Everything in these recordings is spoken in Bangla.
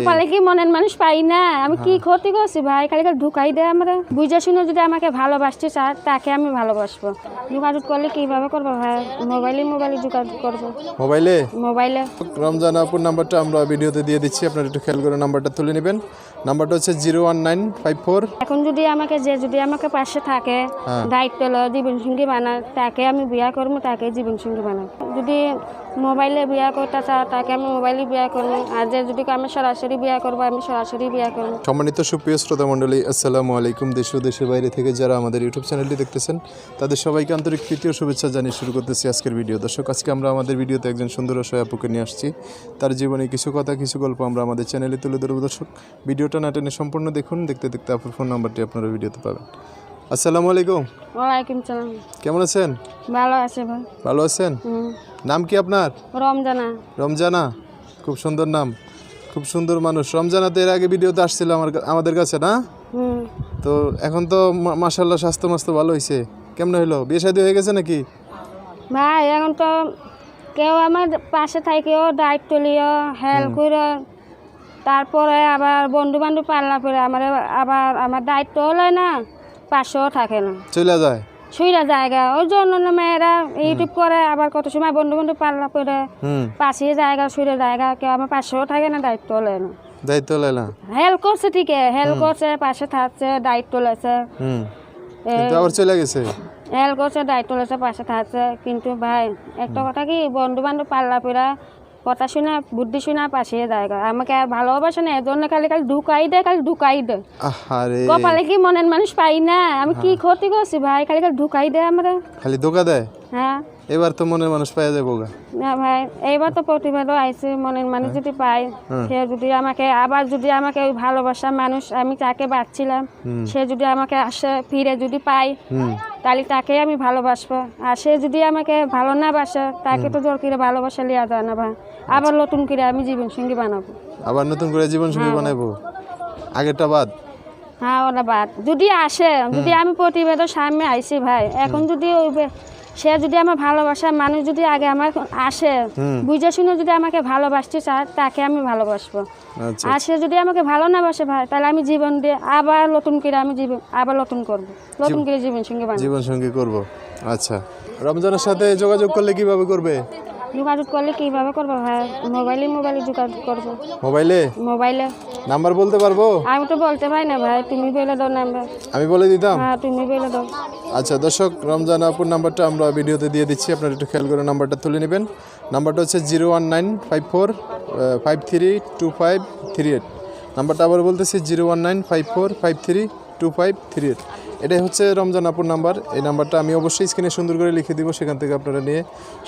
কপালে কি মনের মানুষ পাই না? আমি কি ক্ষতি করছি ভাই? খালি খালি ঢুকাই দেয় আমরা বুঝে শুনে যদি আমাকে ভালোবাসতে চায় তাকে আমি ভালোবাসবো। যোগাযোগ করলে কীভাবে করব ভাই? মোবাইলে মোবাইলে যোগাযোগ করব। মোবাইলে? মোবাইলে। রমজান আপুর নাম্বারটা আমরা ভিডিওতে দিয়ে দিচ্ছি। আপনারা একটু খেয়াল করে নাম্বারটা তুলে নেবেন। নাম্বারটা হচ্ছে zero one nine five four. এখন যদি আমাকে যে যদি আমাকে পাশে থাকে হ্যাঁ। দায়িত্ব জীবন সঙ্গী বানায় তাকে আমি বিয়া করব তাকে জীবন সঙ্গী বানাই যদি মোবাইলে বিয়া করতে চাও, তাকে আমি মোবাইলে বিয়া করব। আর যে যদি আমি সরাসরি বিয়া করব, আমি সরাসরি বিয়া করব। সম্মানিত সুপ্রিয় শ্রোতা মণ্ডলী, আসসালামু আলাইকুম। দেশ ও দেশের বাইরে থেকে যারা আমাদের ইউটিউব চ্যানেলটি দেখতেছেন, তাদের সবাইকে আন্তরিক তৃতীয় শুভেচ্ছা জানিয়ে শুরু করতেছি আজকের ভিডিও। দর্শক, আজকে আমরা আমাদের ভিডিওতে একজন সুন্দর অসহায় আপুকে নিয়ে আসছি। তার জীবনে কিছু কথা, কিছু গল্প আমরা আমাদের চ্যানেলে তুলে ধরবো। দর্শক, ভিডিওটা না টেনে সম্পূর্ণ দেখুন। দেখতে দেখতে আপুর ফোন নাম্বারটি আপনারা ভিডিওতে পাবেন। আসসালামু আলাইকুম। ওয়ালাইকুম সালাম। কেমন আছেন? ভালো আছে ভাই। ভালো আছেন? নাম কি আপনার? রমজানা। রমজানা। খুব সুন্দর নাম। খুব সুন্দর মানুষ। রমজানা তো এর আগে ভিডিওতে আসছিল আমার আমাদের কাছে না? তো এখন তো মাশাল্লাহ স্বাস্থ্য মাস্তো ভালো হয়েছে কেমন হলো বিয়ে শাদী হয়ে গেছে নাকি? ভাই এখন তো কেউ আমার পাশে থাকেও দায়িত্ব লিও হেল্প করে তারপরে আবার বন্ধু বান্ধব পাল্লা করে আমার আবার আমার দায়িত্ব হলো না। পাশেও থাকে না। চলে যায়? সুইরা জায়গা ওই জন্য মেয়েরা ইউটিউব করে আবার কত সময় বন্ধু বান্ধব পাল্লা করে পাশে জায়গা সুইরে জায়গা কেউ আমার পাশেও থাকে না দায়িত্ব হলো না। দায়িত্ব লাইলা হেল্প করছে ঠিকই হেল্প করছে পাশে থাকছে দায়িত্ব লেছে কিন্তু আবার চলে গেছে? হেল্প করছে দায়িত্ব লেছে পাশে থাকছে। কিন্তু ভাই একটা কথা কি বন্ধু বান্ধব পাল্লা পেরা কথা শুনে বুদ্ধি শুনে পাশে দেয় আমাকে আর ভালোবাসে না এজন্য খালি খালি ঢুকাই দে খালি ঢুকাই দে। আরে কপালে কি মনের মানুষ পাই না? আমি কি ক্ষতি করছি ভাই? খালি খালি ঢুকাই দে আমরা। খালি ধোকা দেয় হ্যাঁ। এবার তো মনের মানুষ পাওয়া যাব গা। না ভাই এইবার তো প্রতিবাদও আইছে মনের মানুষ যদি পাই হ্যাঁ। সে যদি আমাকে আবার যদি আমাকে ওই ভালোবাসা মানুষ আমি তাকে বাঁচছিলাম সে যদি আমাকে আসে ফিরে যদি পাই তাহলে তাকে আমি ভালোবাসবো। আর সে যদি আমাকে ভালো না বাসে তাকে তো জোর করে ভালোবাসা লিয়া যায় না ভাই। আবার নতুন করে আমি জীবন সঙ্গী বানাবো। আবার নতুন করে জীবন সঙ্গী বানাবো আগেরটা বাদ? হ্যাঁ ওরা বাদ। যদি আসে যদি আমি প্রতিবেদন সামনে আইছি ভাই এখন যদি ওই সে যদি আমার ভালোবাসা মানুষ যদি আগে আমার আসে বুঝে শুনে যদি আমাকে ভালোবাসতে চায় তাকে আমি ভালোবাসবো। আচ্ছা। আর সে যদি আমাকে ভালো না বাসে ভাই তাহলে আমি জীবন দিয়ে আবার নতুন করে আমি জীবন আবার নতুন করব। নতুন করে জীবন সঙ্গে বানাবো। জীবন সঙ্গী করব। আচ্ছা। রমজানের সাথে যোগাযোগ করলে কীভাবে করবে? যোগাযোগ করলে কীভাবে করব ভাই? মোবাইলে মোবাইলে যোগাযোগ করব। মোবাইলে? মোবাইলে। নাম্বার বলতে পারব? আমি তো বলতে পারি না ভাই তুমি বলে দাও নাম্বার। আমি বলে দিতাম? হ্যাঁ তুমি বলে দাও। আচ্ছা দর্শক রমজান আপুর নাম্বারটা আমরা ভিডিওতে দিয়ে দিচ্ছি। আপনারা একটু খেয়াল করে নাম্বারটা তুলে নেবেন। নাম্বারটা হচ্ছে zero one nine five four five three two five three eight. নাম্বারটা আবার বলতেছি zero one nine five four five three two five three eight. এটাই হচ্ছে রমজান আপুর নাম্বার। এই নাম্বারটা আমি অবশ্যই স্ক্রিনে সুন্দর করে লিখে দিব সেখান থেকে আপনারা নিয়ে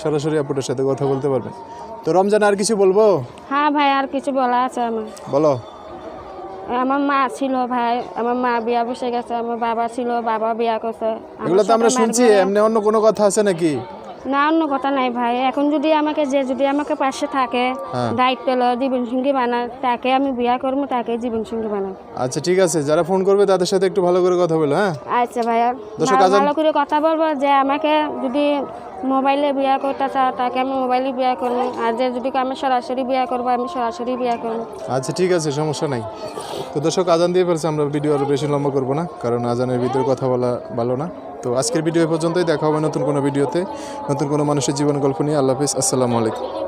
সরাসরি আপুটার সাথে কথা বলতে পারবেন। তো রমজান আর কিছু বলব? হ্যাঁ ভাই আর কিছু বলা আছে আমার। বলো। আমার মা ছিল ভাই আমার মা বিয়া বসে গেছে আমার বাবা ছিল বাবা বিয়া করছে। এগুলো তো আমরা শুনছি এমনি অন্য কোনো কথা আছে নাকি? না অন্য কথা নাই ভাই। এখন যদি আমাকে যে যদি আমাকে পাশে থাকে হ্যাঁ। দায়িত্ব লো জীবন সঙ্গী বানায় তাকে আমি বিয়া করব তাকে জীবন সঙ্গী বানাই আচ্ছা ঠিক আছে যারা ফোন করবে তাদের সাথে একটু ভালো করে কথা বলো হ্যাঁ? আচ্ছা ভাইয়া। ভালো করে কথা বলব যে আমাকে যদি মোবাইলে বিয়া করতে চাও তাকে আমি মোবাইলে বিয়া করব। আর যে যদি আমি সরাসরি বিয়া করব আমি সরাসরি বিয়া করব। আচ্ছা ঠিক আছে সমস্যা নাই। তো দর্শক আজান দিয়ে ফেলছে আমরা ভিডিও আরও বেশি লম্বা করব না কারণ আজানের ভিতরে কথা বলা ভালো না। তো আজকের ভিডিও পর্যন্তই। দেখা হবে নতুন কোনো ভিডিওতে। নতুন কোনো মানুষের জীবন গল্প নিয়ে। আল্লাহ হাফিজ। আসসালামু আলাইকুম।